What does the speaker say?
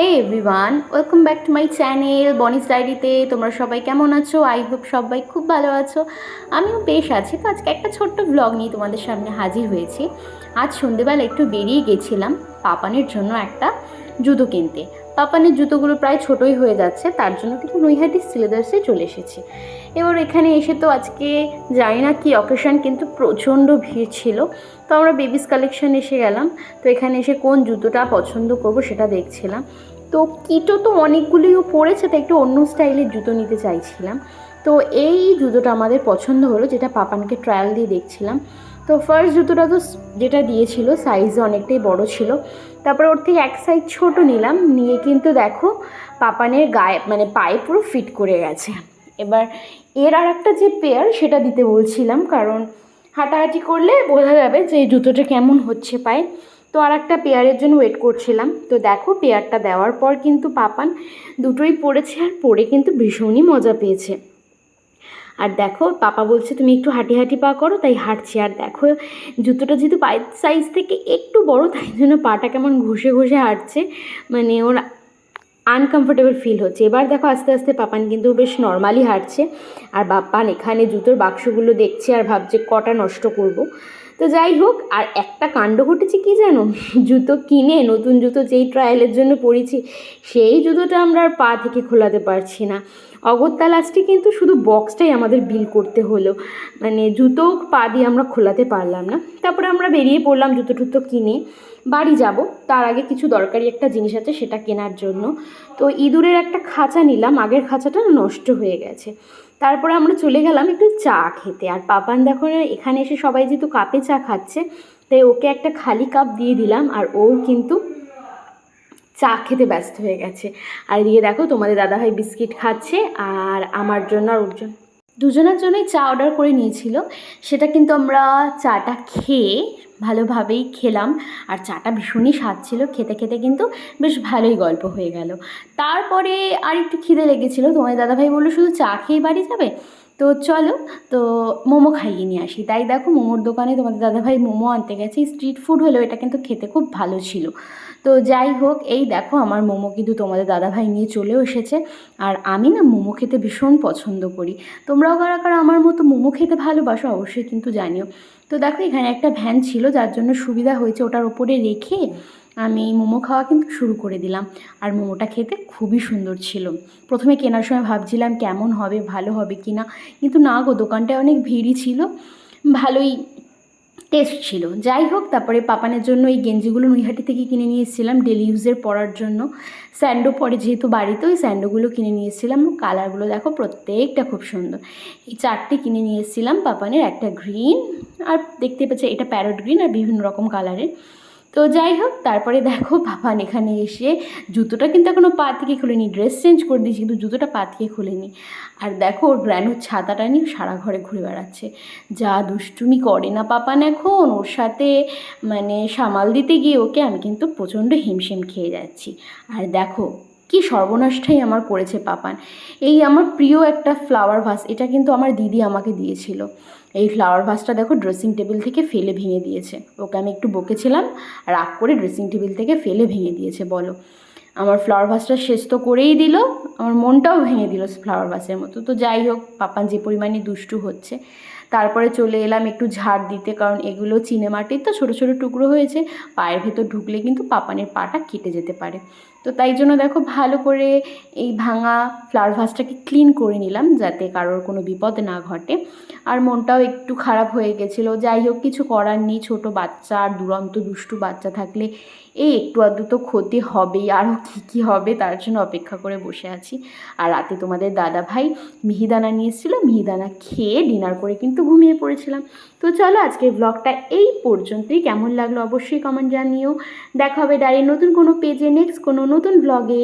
Hey everyone welcome back to my channel বনিস ডায়েরিতে তোমরা সবাই কেমন আছো? আই হোপ সবাই খুব ভালো আছো। আমিও বেশ আছি। তো আজকে একটা ছোট্ট ব্লগ নিয়ে তোমাদের সামনে হাজির হয়েছি। আজ সন্ধেবেলা একটু বেরিয়ে গেছিলাম পাপানের জন্য একটা জুতো কিনতে। পাপানের জুতোগুলো প্রায় ছোটোই হয়ে যাচ্ছে, তার জন্য কিন্তু নৈহাটি সিলেদার্সে চলে এসেছি। এবার এখানে এসে তো আজকে জানি না কি অকেশন কিন্তু প্রচণ্ড ভিড় ছিল। তো আমরা বেবিস কালেকশন এসে গেলাম, তো এখানে এসে কোন জুতোটা পছন্দ করব সেটা দেখছিলাম। তো কিটো তো অনেকগুলিও পড়েছে তো একটু অন্য স্টাইলের জুতো নিতে চাইছিলাম। তো এই জুতোটা আমাদের পছন্দ হলো, যেটা পাপানকে ট্রায়াল দিয়ে দেখছিলাম। তো ফার্স্ট জুতোটা তো যেটা দিয়েছিল সাইজ অনেকটাই বড় ছিল। তারপর ওর থেকে এক সাইজ ছোট নিলাম, নিয়ে কিন্তু দেখো পাপানের গায়ে মানে পায়ে পুরো ফিট করে গেছে। এবার এর আর একটা যে পেয়ার সেটা দিতে বলছিলাম, কারণ হাঁটাহাঁটি করলে বোঝা যাবে যে জুতোটা কেমন হচ্ছে পায়ে। তো আর একটা পেয়ারের জন্য ওয়েট করছিলাম। তো দেখো পেয়ারটা দেওয়ার পর কিন্তু পাপান দুটোই পড়েছে আর পরে কিন্তু ভীষণই মজা পেয়েছে। আর দেখো, পাপা বলছে তুমি একটু হাঁটি হাঁটি পা করো, তাই হাঁটছি। আর দেখো, জুতোটা যেহেতু পায়ের সাইজ থেকে একটু বড়, তাই জন্য পাটা কেমন ঘষে ঘষে হাঁটছে। মানে ওর আনকমফোর্টেবল ফিল হচ্ছে। এবার দেখো, আস্তে আস্তে পাপান কিন্তু বেশ নর্মালি হাঁটছে। আর বাপ্পান এখানে জুতোর বাক্সগুলো দেখছে আর ভাবছে, কটা নষ্ট করব? তো যাই হোক, আর একটা কাণ্ড ঘটেছে কি জানো? জুতো কিনে নতুন জুতো যেই ট্রায়ালের জন্য পরেছি সেই জুতোটা আমরা আর পা থেকে খোলাতে পারছি না। অগত্যা লাস্টে কিন্তু শুধু বক্সটাই আমাদের বিল করতে হলো। মানে জুতো পা দিয়ে আমরা খোলাতে পারলাম না। তারপরে আমরা বেরিয়ে পড়লাম জুতো টুতো কিনে। বাড়ি যাব। তার আগে কিছু দরকারি একটা জিনিস আছে সেটা কেনার জন্য। তো ইঁদুরের একটা খাঁচা নিলাম। আগের খাঁচাটা নষ্ট হয়ে গেছে। তারপরে আমরা চলে গেলাম একটু চা খেতে। আর পাপান দেখো এখানে এসে সবাই যেহেতু কাপে চা খাচ্ছে, তাই ওকে একটা খালি কাপ দিয়ে দিলাম আর ও কিন্তু চা খেতে ব্যস্ত হয়ে গেছে। আর এদিকে দেখো তোমাদের দাদাভাই বিস্কিট খাচ্ছে আর আমার জন্য আর ওর জন্য। দুজনের জন্যই চা অর্ডার করে নিয়েছিল। সেটা কিন্তু আমরা চাটা খেয়ে ভালোভাবেই খেলাম। আর চাটা ভীষণই স্বাদ ছিল। খেতে খেতে কিন্তু বেশ ভালোই গল্প হয়ে গেল। তারপরে আর একটু খিদে লেগেছিলো। তোমার দাদাভাই বলল, শুধু চা খেয়ে বাড়ি যাবে? তো চলো, তো মোমো খাইয়ে নিয়ে আসি। তাই দেখো মোমোর দোকানে তোমাদের দাদাভাই মোমো আনতে গেছে। স্ট্রিট ফুড হলেও এটা কিন্তু খেতে খুব ভালো ছিল। তো যাই হোক, এই দেখো আমার মোমো কিন্তু তোমাদের দাদাভাই নিয়ে চলেও এসেছে। আর আমি না মোমো খেতে ভীষণ পছন্দ করি। তোমরাও কারা কারা আমার মতো মোমো খেতে ভালোবাসো অবশ্যই কিন্তু জানিও। তো দেখো এখানে একটা ভ্যান ছিল, যার জন্য সুবিধা হয়েছে। ওটার ওপরে রেখে আমি মোমো খাওয়া কিন্তু শুরু করে দিলাম। আর মোমোটা খেতে খুবই সুন্দর ছিল। প্রথমে কেনার সময় ভাবছিলাম কেমন হবে, ভালো হবে কি না কিন্তু না গো, দোকানটায় অনেক ভিড়ই ছিল। ভালোই টেস্ট ছিল। যাই হোক, তারপরে পাপানের জন্য এই গেঞ্জিগুলো নৈহাটি থেকে কিনে নিয়ে এসেছিলাম ডেলি ইউজের পরার জন্য। স্যান্ডো পরে যেহেতু বাড়িতে, ওই স্যান্ডোগুলো কিনে নিয়ে এসেছিলাম। কালারগুলো দেখো প্রত্যেকটা খুব সুন্দর। এই চারটে কিনে নিয়ে এসেছিলাম পাপানের, একটা গ্রিন আর দেখতে পাচ্ছি এটা প্যারট গ্রিন আর বিভিন্ন রকম কালারের তো যাই হোক, তারপরে দেখো পাপান এখানে এসে জুতোটা কিন্তু এখনও পা থেকে খুলেনি ড্রেস চেঞ্জ করে দিয়েছি, কিন্তু জুতোটা পা থেকে খুলেনি। আর দেখো ওর গ্র্যান্ড ছাতাটা নিয়ে সারা ঘরে ঘুরে বেড়াচ্ছে। যা দুষ্টুমি করে না পাপান এখন, ওর সাথে মানে সামাল দিতে গিয়ে ওকে আমি কিন্তু প্রচণ্ড হিমশিম খেয়ে যাচ্ছি। আর দেখো কি সর্বনাশটাই আমার করেছে পাপান। এই আমার প্রিয় একটা ফ্লাওয়ার ভাস এটা কিন্তু আমার দিদি আমাকে দিয়েছিল। এই ফ্লাওয়ার ভাসটা দেখো ড্রেসিং টেবিল থেকে ফেলে ভেঙে দিয়েছে। ওকে আমি একটু বকেছিলাম, রাগ করে ড্রেসিং টেবিল থেকে ফেলে ভেঙে দিয়েছে, বলো। আমার ফ্লাওয়ার ভাসটা শেষ তো করেই দিল, আমার মনটাও ভেঙে দিল ফ্লাওয়ার ভাসের মতো। তো যাই হোক, পাপান যে পরিমাণে দুষ্টু হচ্ছে তারপরে চলে এলাম একটু ঝাড় দিতে, কারণ এগুলো চিনে মাটির তো ছোটো ছোটো টুকরো হয়েছে। পায়ের ভেতর ঢুকলে কিন্তু পাপানের পাটা কেটে যেতে পারে। তো তাই জন্য দেখো ভালো করে এই ভাঙা ফ্লাওয়ার ভাসটাকে ক্লিন করে নিলাম যাতে কারোর কোনো বিপদ না ঘটে। আর মনটাও একটু খারাপ হয়ে গেছিল। যাই হোক, কিছু করার নেই। ছোটো বাচ্চা আর দুরন্ত, দুষ্টু বাচ্চা থাকলে এই একটু আধটু তো ক্ষতি হবেই। আরও কী কী হবে তার জন্য অপেক্ষা করে বসে আছি। আর রাতে তোমাদের দাদা ভাই মিহিদানা নিয়ে এসেছিল। মিহিদানা খেয়ে ডিনার করে কিন্তু ঘুমিয়ে পড়েছিলাম। তো চলো আজকের ব্লগটা এই পর্যন্তই। কেমন লাগল অবশ্যই কমেন্ট জানিও। দেখা হবে ডায়ের নতুন কোনো পেজে নেক্সট কোনো নতুন ব্লগে